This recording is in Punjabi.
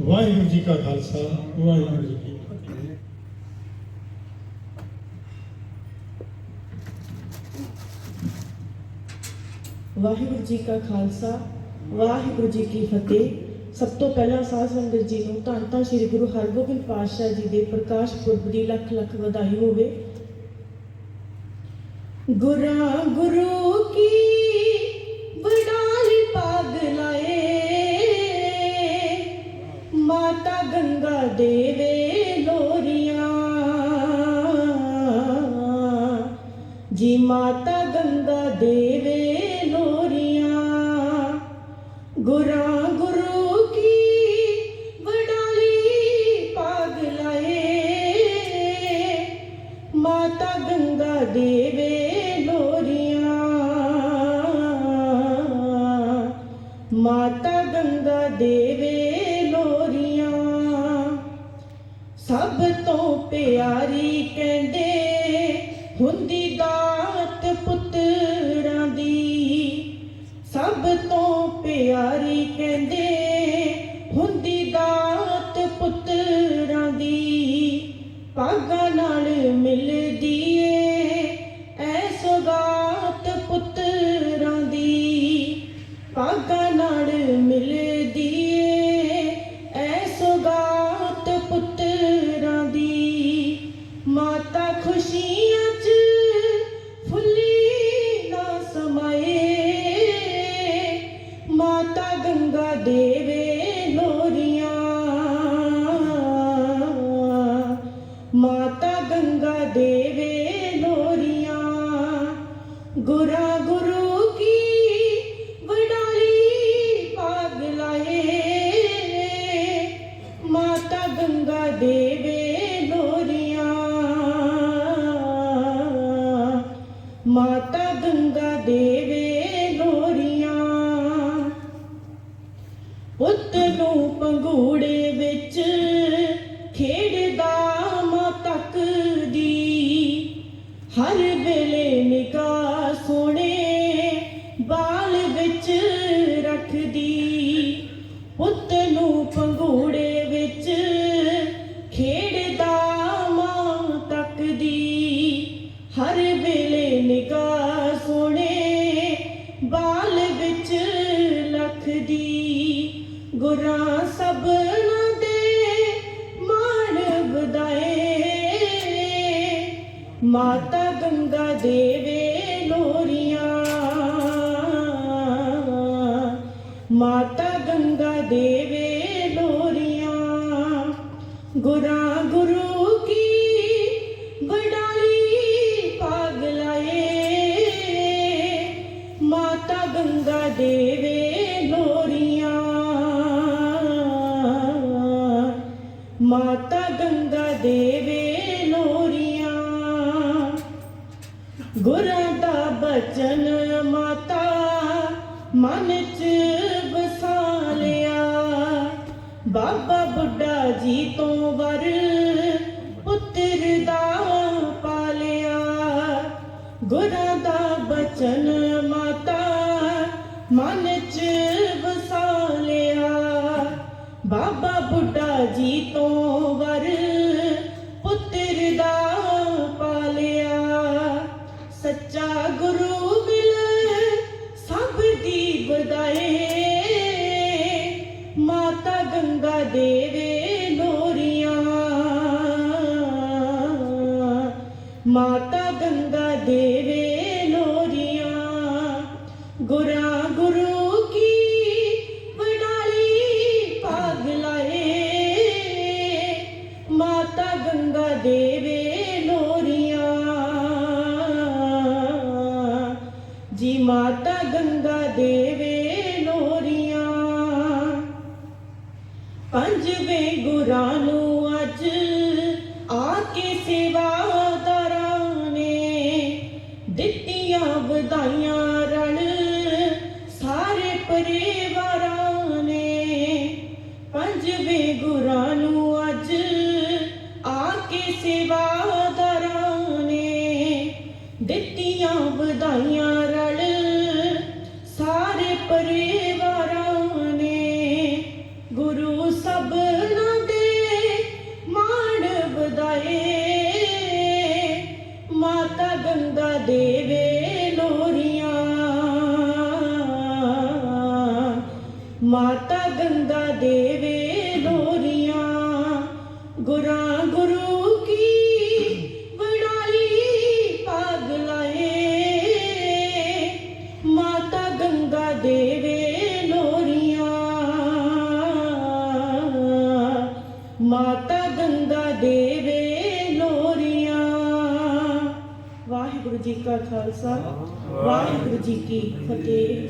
ਵਾਹਿਗੁਰੂ ਜੀ ਕਾ ਖਾਲਸਾ, ਵਾਹਿਗੁਰੂ ਜੀ ਕੀ ਫਤਿਹ। ਵਾਹਿਗੁਰੂ ਜੀ ਕਾ ਖਾਲਸਾ, ਵਾਹਿਗੁਰੂ ਜੀ ਕੀ ਫਤਿਹ। ਸਭ ਤੋਂ ਪਹਿਲਾਂ ਸਾਧ ਸੰਗਤ ਜੀ ਨੂੰ ਧੰਨ ਧੰਨ ਸ੍ਰੀ ਗੁਰੂ ਹਰਗੋਬਿੰਦ ਪਾਤਸ਼ਾਹ ਜੀ ਦੇ ਪ੍ਰਕਾਸ਼ ਪੁਰਬ ਦੀ ਲੱਖ ਲੱਖ ਵਧਾਈ ਹੋਵੇ। ਗੁਰਾਂ ਗੁਰੂ ਕੀ ਦੇਵੇ ਲੋਰੀਆਂ। ਜੀ ਮਾਤਾ ਗੰਗਾ ਦੇਵੇ ਲੋਰੀਆਂ। ਗੁਰਾਂ ਪਿਆਰੀ ਕਹਿੰਦੇ, ਹੁੰਦੀ ਦਾਤ ਪੁੱਤਰਾਂ ਦੀ। ਸਭ ਤੋਂ ਪਿਆਰੀ ਕਹਿੰਦੇ, ਹੁੰਦੀ ਦਾਤ ਪੁੱਤਰਾਂ ਦੀ। ਪਾਗਾਂ ਨਾਲ ਮਿਲਦੀ ਏ ਮਾਤਾ ਗੰਗਾ ਦੇਵੇ ਲੋਰੀਆਂ। ਗੁਰਾ ਗੁਰੂ ਕੀ ਵਡਾਲੀ ਪਾਗ ਲਾਏ। ਮਾਤਾ ਗੰਗਾ ਦੇਵੇ ਲੋਰੀਆਂ। ਮਾਤਾ ਗੰਗਾ ਦੇਵੇ ਲੋਰੀਆਂ। ਪੁੱਤ ਨੂੰ ਪੰਗੂੜੇ ਵਿੱਚ ਹਰ ਵੇਲੇ ਨਿਗਾਹ ਸੋਹਣੇ ਬਾਲ ਵਿੱਚ ਰੱਖਦੀ। ਪੁੱਤ ਨੂੰ ਪੰਗੂੜੇ ਵਿੱਚ ਖੇਡਦਾ ਮਾਂ ਤੱਕਦੀ। ਹਰ ਵੇਲੇ ਨਿਗਾਹ ਸੋਹਣੇ ਬਾਲ ਵਿੱਚ ਰੱਖਦੀ। ਗੁਰਾਂ ਸਭਨਾਂ ਮਾਤਾ ਗੰਗਾ ਦੇਵੇ ਲੋਰੀਆਂ। ਮਾਤਾ ਗੰਗਾ ਦੇਵੇ ਲੋਰੀਆਂ। ਗੁਰਾਂ ਗੁਰੂ ਕੀ ਵਡਾਲੀ ਪਾਗ ਲਾਏ। ਮਾਤਾ ਗੰਗਾ ਦੇਵੇ ਲੋਰੀਆਂ। ਮਾਤਾ ਦਾ ਮਾਤਾ ਮਨ ਚ ਵਸਾ ਲਿਆ ਬਾਬਾ ਬੁੱਢਾ ਜੀ ਤੋਂ ਵਰ ਪੁੱਤਰ ਦਾ ਪਾਲਿਆ। ਗੁਰਾਂ ਦਾ ਬਚਨ ਮਾਤਾ ਮਨ ਚ ਵਸਾ ਲਿਆ ਬਾਬਾ ਬੁੱਢਾ ਜੀ ਤੋਂ ਵਰ ਦੀ ਵਧਾਏ ਮਾਤਾ ਗੰਗਾ ਦੇਵੇ ਲੋਰੀਆਂ। ਮਾਤਾ ਗੰਗਾ ਦੇਵੇ ਲੋਰੀਆਂ। ਗੁਰਾਂ ਗੁਰੂ ਕੀ ਵਡਾਲੀ ਪਾਗ ਲਾਏ। ਮਾਤਾ ਗੰਗਾ ਦੇਵੇ ਪੰਜਵੇਂ ਗੁਰਾਂ ਨੂੰ ਅੱਜ ਆ ਕੇ ਸੇਵਾਦਾਰਾਂ ਨੇ ਦਿੱਤੀਆਂ ਵਧਾਈਆਂ ਰਣ ਸਾਰੇ ਪਰਿਵਾਰਾਂ ਨੇ ਪੰਜਵੇਂ ਗੁਰਾਂ ਨੂੰ ਅੱਜ ਆ ਕੇ ਸੇਵਾਦਾਰਾਂ ਨੇ ਦਿੱਤੀਆਂ ਵਧਾਈਆਂ ਰਲ ਸਾਰੇ ਪਰਿਵਾਰਾਂ ਗੁਰੂ ਸਭਨਾ ਦੇ ਮਾਣ ਵਧਾਏ। ਮਾਤਾ ਗੰਗਾ ਦੇਵੇ ਲੋਰੀਆਂ। ਮਾਤਾ ਗੰਗਾ ਦੇਵੇ ਲੋਰੀਆਂ। ਗੁਰਾਂ ਗੁਰੂ ਮਾਤਾ ਗੰਗਾ ਦੇਵੇ ਲੋਰੀਆਂ। ਵਾਹਿਗੁਰੂ ਜੀ ਕਾ ਖਾਲਸਾ ਵਾਹਿਗੁਰੂ ਜੀ ਕੀ ਫਤਿਹ।